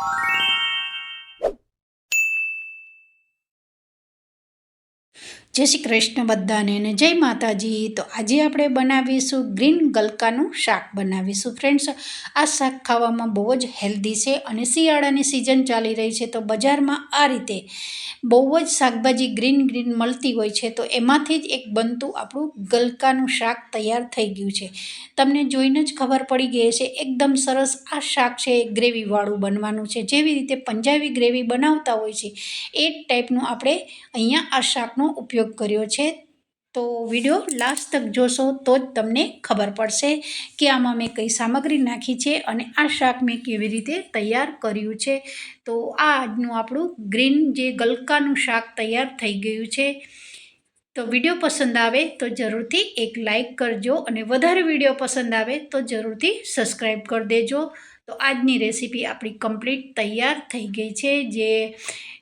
you જય શ્રી કૃષ્ણ બધાને અને જય માતાજી. તો આજે આપણે બનાવીશું ગ્રીન ગલકાનું શાક બનાવીશું. ફ્રેન્ડ્સ, આ શાક ખાવામાં બહુ જ હેલ્ધી છે અને શિયાળાની સિઝન ચાલી રહી છે, તો બજારમાં આ રીતે બહુ જ શાકભાજી ગ્રીન ગ્રીન મળતી હોય છે, તો એમાંથી જ એક બનતું આપણું ગલકાનું શાક તૈયાર થઈ ગયું છે. તમને જોઈને જ ખબર પડી ગઈ છે એકદમ સરસ આ શાક છે ગ્રેવીવાળું બનવાનું છે. જેવી રીતે પંજાબી ગ્રેવી બનાવતા હોય છે, એ જ ટાઈપનું આપણે અહીંયા આ શાકનો ઉપયોગ કર્યો છે. તો વીડિયો લાસ્ટ તક જોશો તો જ તમને ખબર પડશે કે આમાં મેં કઈ સામગ્રી નાખી છે અને આ શાક મેં કેવી રીતે તૈયાર કર્યું છે. તો આ આજનું આપણું ગ્રીન જે ગલકાનું શાક તૈયાર થઈ ગયું છે. તો વીડિયો પસંદ આવે તો જરૂરથી એક લાઈક કરજો અને વધારે વીડિયો પસંદ આવે તો જરૂરથી સબસ્ક્રાઈબ કરી દેજો. તો આજની રેસીપી આપણી કમ્પ્લીટ તૈયાર થઈ ગઈ છે, જે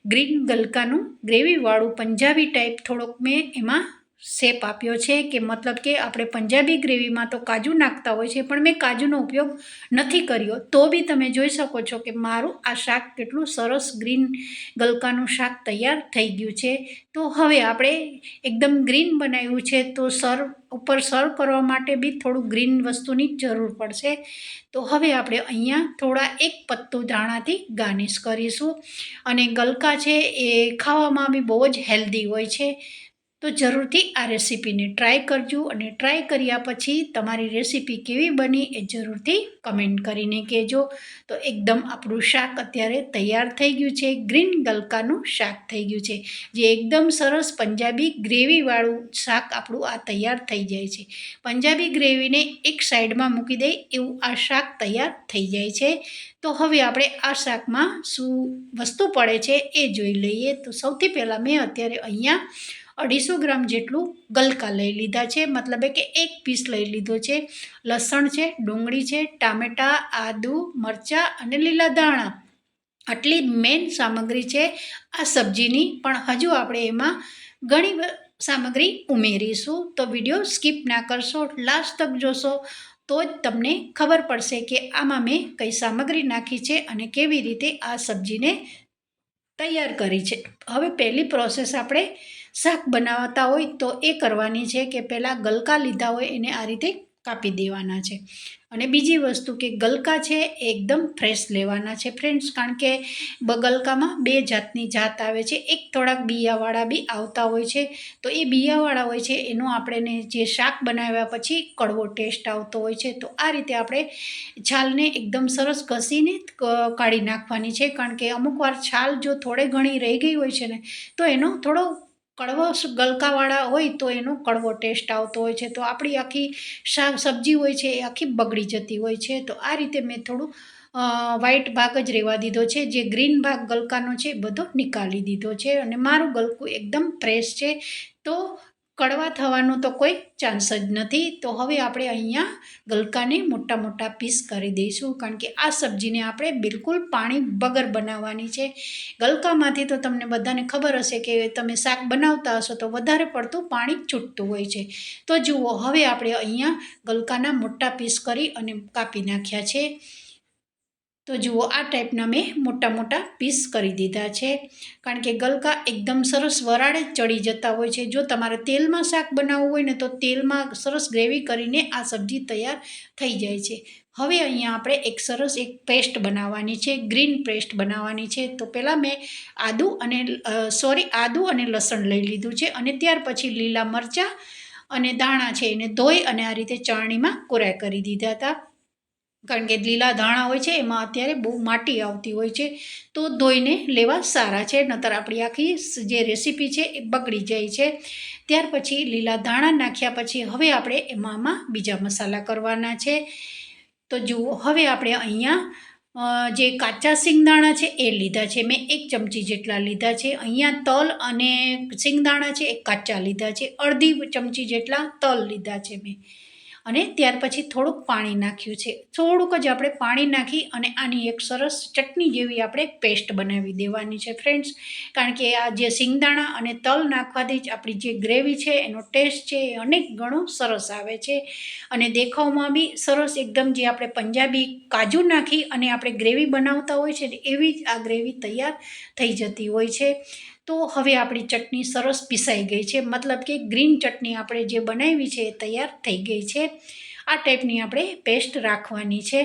ગ્રીન ગલકાનું ગ્રેવીવાળું પંજાબી ટાઈપ થોડોક મેં એમાં શેપ આપ્યો છે કે મતલબ કે આપણે પંજાબી ગ્રેવીમાં તો કાજુ નાખતા હોય છે, પણ મેં કાજુનો ઉપયોગ નથી કર્યો. તો બી તમે જોઈ શકો છો કે મારું આ શાક કેટલું સરસ ગ્રીન ગલકાનું શાક તૈયાર થઈ ગયું છે. તો હવે આપણે એકદમ ગ્રીન બનાવ્યું છે, તો સર્વ ઉપર સર્વ કરવા માટે બી થોડું ગ્રીન વસ્તુની જરૂર પડશે. તો હવે આપણે અહીંયા થોડા એક પત્તું ધાણાથી ગાર્નિશ કરીશું. અને ગલકા છે એ ખાવામાં બી બહુ જ હેલ્ધી હોય છે. તો જરૂરથી આ રેસીપીને ટ્રાય કરજો અને ટ્રાય કર્યા પછી તમારી રેસીપી કેવી બની એ જરૂરથી કમેન્ટ કરીને કહેજો. તો એકદમ આપણું શાક અત્યારે તૈયાર થઈ ગયું છે, ગ્રીન ગલકાનું શાક થઈ ગયું છે, જે એકદમ સરસ પંજાબી ગ્રેવીવાળું શાક આપણું આ તૈયાર થઈ જાય છે. પંજાબી ગ્રેવીને એક સાઈડમાં મૂકી દઈ એવું આ શાક તૈયાર થઈ જાય છે. તો હવે આપણે આ શાકમાં શું વસ્તુ પડે છે એ જોઈ લઈએ. તો સૌથી પહેલાં મેં અત્યારે અહીંયા અઢીસો ગ્રામ જેટલું ગલકા લઈ લીધા છે. મતલબ કે એક પીસ લઈ લીધો છે. લસણ છે, ડુંગળી છે, ટામેટાં, આદુ, મરચાં અને લીલા દાણા આટલી મેઇન સામગ્રી છે. આ સબ્જીની પણ હજુ આપણે એમાં ઘણી સામગ્રી ઉમેરીશું. તો વીડિયો સ્કીપ ના કરશો, લાસ્ટ તક જોશો, તો જ તમને ખબર પડશે કે આમાં મેં કઈ સામગ્રી નાખી છે અને કેવી રીતે આ સબ્જીને તૈયાર કરી છે. હવે પહેલી પ્રોસેસ આપણે શાક બનાવતા હોય તો એ કરવાની છે કે પહેલાં ગલકા લીધા હોય એને આ રીતે કાપી દેવાના છે. અને બીજી વસ્તુ કે ગલકા છે એકદમ ફ્રેશ લેવાના છે ફ્રેન્ડ્સ કારણ કે ગલકામાં બે જાતની જાત આવે છે. એક થોડાક બિયાવાળા બી આવતા હોય છે. તો એ બિયાવાળા હોય છે, એનો આપણે જે શાક બનાવ્યા પછી કડવો ટેસ્ટ આવતો હોય છે. તો આ રીતે આપણે છાલને એકદમ સરસ ઘસીને કાઢી નાખવાની છે. કારણ કે અમુક વાર છાલ જો થોડે ઘણી રહી ગઈ હોય છે ને, તો એનો થોડો કડવો ગલકાવાળા હોય તો એનો કડવો ટેસ્ટ આવતો હોય છે. તો આપણી આખી શાક સબ્જી હોય છે એ આખી બગડી જતી હોય છે. તો આ રીતે મેં થોડું વ્હાઈટ ભાગ જ રહેવા દીધો છે. જે ગ્રીન ભાગ ગલકાનો છે એ બધો નીકાળી દીધો છે. અને મારું ગલકું એકદમ ફ્રેશ છે. તો કડવા થવાનો તો કોઈ ચાન્સ જ નથી. તો હવે આપણે અહીંયા ગલકાને મોટા મોટા પીસ કરી દઈશું. કારણ કે આ સબ્જીને આપણે બિલકુલ પાણી વગર બનાવવાની છે. ગલકામાંથી તો તમને બધાને ખબર હશે કે તમે શાક બનાવતા હશો તો વધારે પડતું પાણી છૂટતું હોય છે. તો જુઓ, હવે આપણે અહીંયા ગલકાના મોટા પીસ કરી અને કાપી નાખ્યા છે. તો જુઓ, આ ટાઈપના મેં મોટા મોટા પીસ કરી દીધા છે. કારણ કે ગલકા એકદમ સરસ વરાળે ચડી જતા હોય છે. જો તમારે તેલમાં શાક બનાવવું હોય ને તો તેલમાં સરસ ગ્રેવી કરીને આ સબ્જી તૈયાર થઈ જાય છે. હવે અહીંયા આપણે એક સરસ એક પેસ્ટ બનાવવાની છે ગ્રીન પેસ્ટ બનાવવાની છે. તો પહેલાં મેં આદુ અને સોરી આદુ અને લસણ લઈ લીધું છે અને ત્યાર પછી લીલા મરચાં અને દાણા છે એને ધોઈ અને આ રીતે ચાળણીમાં કોરાય કરી દીધા હતા. કારણ કે લીલા ધાણા હોય છે, એમાં અત્યારે બહુ માટી આવતી હોય છે, તો ધોઈને લેવા સારા છે, નતર આપણી આખી જે રેસીપી છે એ બગડી જાય છે. ત્યાર પછી લીલા ધાણા નાખ્યા પછી હવે આપણે એમાં બીજા મસાલા કરવાના છે. તો જુઓ, હવે આપણે અહીંયા જે કાચા સિંગદાણા છે એ લીધા છે. મેં એક ચમચી જેટલા લીધા છે. અહીંયા તલ અને સિંગદાણા છે એ કાચા લીધા છે. અડધી ચમચી જેટલા તલ લીધા છે મેં. અને ત્યાર પછી થોડુંક પાણી નાખ્યું છે. થોડુંક જ આપણે પાણી નાખી અને આની એક સરસ ચટણી જેવી આપણે પેસ્ટ બનાવી દેવાની છે ફ્રેન્ડ્સ. કારણ કે આ જે સિંગદાણા અને તલ નાખવાથી જ આપણી જે ગ્રેવી છે, એનો ટેસ્ટ છે એ અનેક ગણો સરસ આવે છે. અને દેખાવમાં બી સરસ એકદમ જે આપણે પંજાબી કાજુ નાખી અને આપણે ગ્રેવી બનાવતા હોય છે એવી જ આ ગ્રેવી તૈયાર થઈ જતી હોય છે. તો હવે આપણી ચટણી સરસ પીસાઈ ગઈ છે. મતલબ કે ગ્રીન ચટણી આપણે જે બનાવી છે એ તૈયાર થઈ ગઈ છે. આ ટાઈપની આપણે પેસ્ટ રાખવાની છે.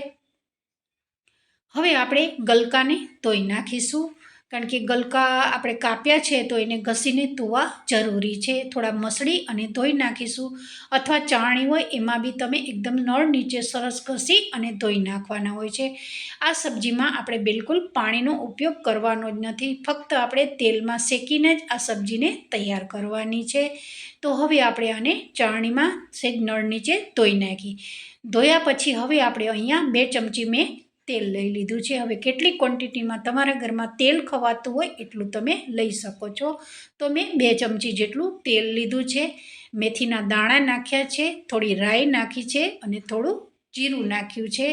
હવે આપણે ગલકાને ધોઈ નાખીશું. કારણ કે ગલકા આપણે કાપ્યા છે તો એને ઘસીને ધોવા જરૂરી છે. થોડા મસળી અને ધોઈ નાખીશું. અથવા ચાણી હોય એમાં બી તમે એકદમ નળ નીચે સરસ ઘસી અને ધોઈ નાખવાના હોય છે. આ સબ્જીમાં આપણે બિલકુલ પાણીનો ઉપયોગ કરવાનો જ નથી. ફક્ત આપણે તેલમાં શેકીને જ આ સબ્જીને તૈયાર કરવાની છે. તો હવે આપણે આને ચાણીમાં સેજ નળ નીચે ધોઈ નાખી. ધોયા પછી હવે આપણે અહીંયા બે ચમચી મેં તેલ લઈ લીધું છે. હવે કેટલી ક્વોન્ટિટીમાં તમારા ઘરમાં તેલ ખવાતું હોય એટલું તમે લઈ શકો છો. તો મેં બે ચમચી જેટલું તેલ લીધું છે. મેથીના દાણા નાખ્યા છે, થોડી રાઈ નાખી છે અને થોડું જીરું નાખ્યું છે.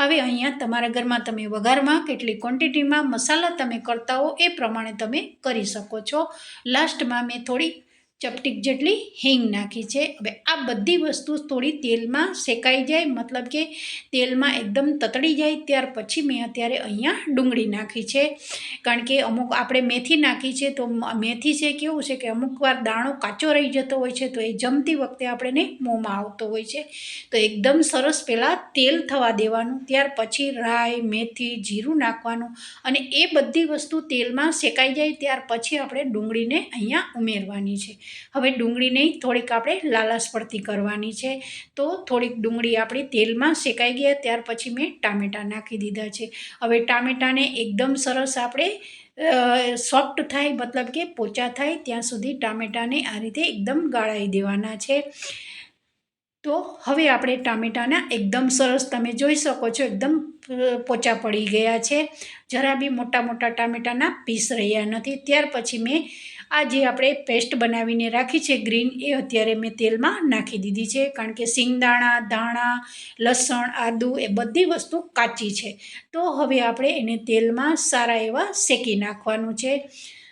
હવે અહીંયા તમારા ઘરમાં તમે વઘારમાં કેટલી ક્વોન્ટિટીમાં મસાલા તમે કરતા હો એ પ્રમાણે તમે કરી શકો છો. લાસ્ટમાં મેં થોડી ચપટીક જેટલી હિંગ નાખી છે. હવે આ બધી વસ્તુ થોડી તેલમાં શેકાઈ જાય, મતલબ કે તેલમાં એકદમ તતડી જાય, ત્યાર પછી મેં અત્યારે અહીંયા ડુંગળી નાખી છે. કારણ કે અમુક આપણે મેથી નાખી છે, તો મેથી છે કેવું છે કે અમુક વાર દાણો કાચો રહી જતો હોય છે, તો એ જમતી વખતે આપણને મોંમાં આવતો હોય છે. તો એકદમ સરસ પહેલાં તેલ થવા દેવાનું, ત્યાર પછી રાઈ, મેથી, જીરું નાખવાનું અને એ બધી વસ્તુ તેલમાં શેકાઈ જાય, ત્યાર પછી આપણે ડુંગળીને અહીંયા ઉમેરવાની છે. હવે ડુંગળીને થોડીક આપણે લાલાશ પડતી કરવાની છે. તો થોડીક ડુંગળી આપણી તેલમાં શેકાઈ ગયા, ત્યાર પછી મેં ટામેટાં નાખી દીધા છે. હવે ટામેટાને એકદમ સરસ આપણે સોફ્ટ થાય, મતલબ કે પોચા થાય, ત્યાં સુધી ટામેટાને આ રીતે એકદમ ગાળાઈ દેવાના છે. તો હવે આપણે ટામેટાના એકદમ સરસ તમે જોઈ શકો છો, એકદમ પોચા પડી ગયા છે. જરા બી મોટા મોટા ટામેટાના પીસ રહ્યા નથી. ત્યાર પછી મેં આ જે આપણે પેસ્ટ બનાવીને રાખી છે ગ્રીન, એ અત્યારે મેં તેલમાં નાખી દીધી છે. કારણ કે સિંગદાણા, ધાણા, લસણ, આદુ એ બધી વસ્તુ કાચી છે. તો હવે આપણે એને તેલમાં સારા એવા શેકી નાખવાનું છે.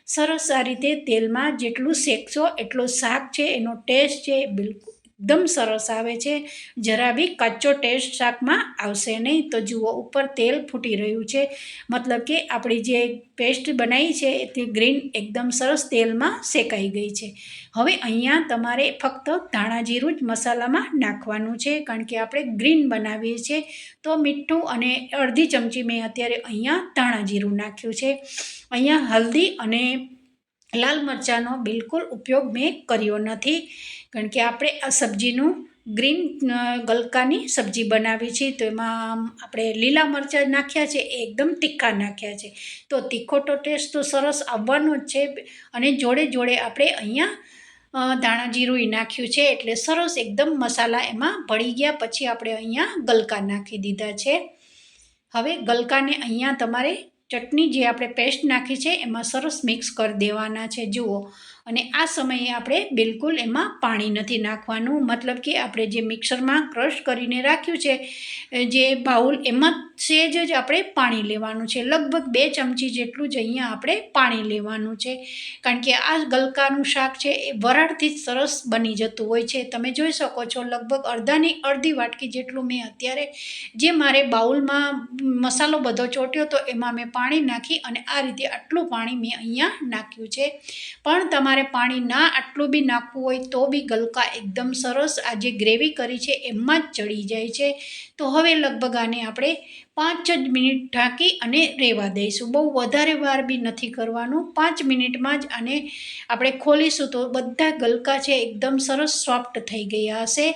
સરસ આ રીતે તેલમાં જેટલું શેકશો એટલો શાક છે, એનો ટેસ્ટ છે બિલકુલ એકદમ સરસ આવે છે. જરા બી કચ્ચો ટેસ્ટ શાકમાં આવશે નહીં. તો જુઓ, ઉપર તેલ ફૂટી રહ્યું છે. મતલબ કે આપણી જે પેસ્ટ બનાવી છે તે ગ્રીન એકદમ સરસ તેલમાં શેકાઈ ગઈ છે. હવે અહીંયા તમારે ફક્ત ધાણા જીરું જ મસાલામાં નાખવાનું છે, કારણ કે આપણે ગ્રીન બનાવીએ છીએ. તો મીઠું અને અડધી ચમચી મેં અત્યારે અહીંયા ધાણા જીરું નાખ્યું છે. અહીંયા હલ્દી અને લાલ મરચાંનો બિલકુલ ઉપયોગ મેં કર્યો નથી. કારણ કે આપણે આ સબ્જીનું ગ્રીન ગલકાની સબ્જી બનાવી છે. તો એમાં આપણે લીલા મરચાં નાખ્યા છે, એ એકદમ તીખા નાખ્યા છે. તો તીખો તો ટેસ્ટ તો સરસ આવવાનો જ છે. અને જોડે જોડે આપણે અહીંયા ધાણા જીરું નાખ્યું છે. એટલે સરસ એકદમ મસાલા એમાં ભળી ગયા. પછી આપણે અહીંયા ગલકા નાખી દીધા છે. હવે ગલકાને અહીંયા તમારે ચટણી જે આપણે પેસ્ટ નાખી છે એમાં સરસ મિક્સ કરી દેવાના છે. જુઓ અને આ સમયે આપણે બિલકુલ એમાં પાણી નથી નાખવાનું. મતલબ કે આપણે જે મિક્સરમાં ક્રશ કરીને રાખ્યું છે જે બાઉલ, એમાં સેજ જ આપણે પાણી લેવાનું છે. લગભગ બે ચમચી જેટલું જ અહીંયા આપણે પાણી લેવાનું છે. કારણ કે આ ગલકાનું શાક છે, એ વરાળથી જ સરસ બની જતું હોય છે. તમે જોઈ શકો છો, લગભગ અડધાની અડધી વાટકી જેટલું મેં અત્યારે જે મારે બાઉલમાં મસાલો બધો ચોટ્યો તો એમાં મેં પાણી નાખી અને આ રીતે આટલું પાણી મેં અહીંયા નાખ્યું છે. પણ તમારે તમારે પાણી ના આટલું બી નાખવું હોય તો બી ગલકા એકદમ સરસ આ જે ગ્રેવી કરી છે એમાં જ ચડી જાય છે. તો હવે લગભગ આને આપણે પાંચ જ મિનિટ ઢાંકી અને રહેવા દઈશું. બહુ વધારે વાર બી નથી કરવાનું. પાંચ મિનિટમાં જ આને આપણે ખોલીશું તો બધા ગલકા છે એકદમ સરસ સોફ્ટ થઈ ગયા હશે.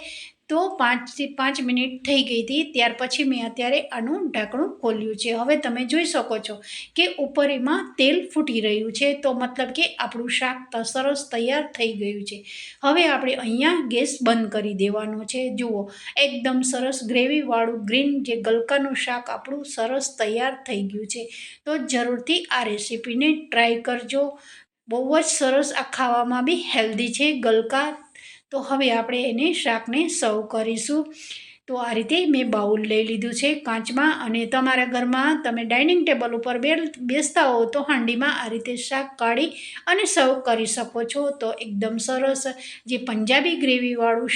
તો પાંચથી પાંચ મિનિટ થઈ ગઈ હતી. ત્યાર પછી મેં અત્યારે આનું ઢાંકણું ખોલ્યું છે. હવે તમે જોઈ શકો છો કે ઉપર એમાં તેલ ફૂટી રહ્યું છે. તો મતલબ કે આપણું શાક સરસ તૈયાર થઈ ગયું છે. હવે આપણે અહીંયા ગેસ બંધ કરી દેવાનો છે. જુઓ, એકદમ સરસ ગ્રેવીવાળું ગ્રીન જે ગલકાનું શાક આપણું સરસ તૈયાર થઈ ગયું છે. તો જરૂરથી આ રેસીપીને ટ્રાય કરજો. બહુ જ સરસ આ ખાવામાં બી હેલ્ધી છે. ગલકા તો હવે આપણે એને શાકને સર્વ કરીશું. તો આ રીતે મેં બાઉલ લઈ લીધું છે કાચમાં અને તમારા ઘરમાં તમે ડાઇનિંગ ટેબલ ઉપર બે બેસતા હો તો હાંડીમાં આ રીતે શાક કાઢી અને સર્વ કરી શકો છો. તો એકદમ સરસ જે પંજાબી ગ્રેવીવાળું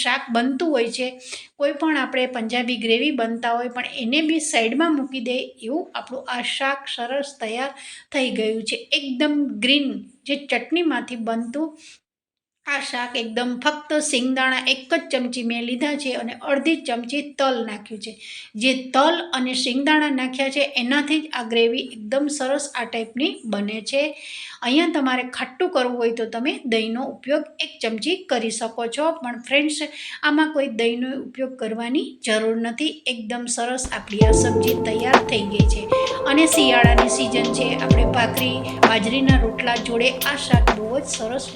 શાક બનતું હોય છે, કોઈ પણ આપણે પંજાબી ગ્રેવી બનતા હોય પણ એને બી સાઈડમાં મૂકી દે એવું આપણું આ શાક સરસ તૈયાર થઈ ગયું છે. એકદમ ગ્રીન જે ચટણીમાંથી બનતું આ શાક એકદમ ફક્ત સિંગદાણા એક જ ચમચી મેં લીધા છે અને અડધી ચમચી તલ નાખ્યું છે. જે તલ અને સિંગદાણા નાખ્યા છે, એનાથી જ આ ગ્રેવી એકદમ સરસ આ ટાઈપની બને છે. અહીંયા તમારે ખાટું કરવું હોય તો તમે દહીંનો ઉપયોગ એક ચમચી કરી શકો છો, પણ ફ્રેન્ડ્સ, આમાં કોઈ દહીંનો ઉપયોગ કરવાની જરૂર નથી. એકદમ સરસ આપણી આ સબ્જી તૈયાર થઈ ગઈ છે. અને શિયાળાની સિઝન છે, આપણે ભાખરી, બાજરીના રોટલા જોડે આ શાક બહુ જ સરસ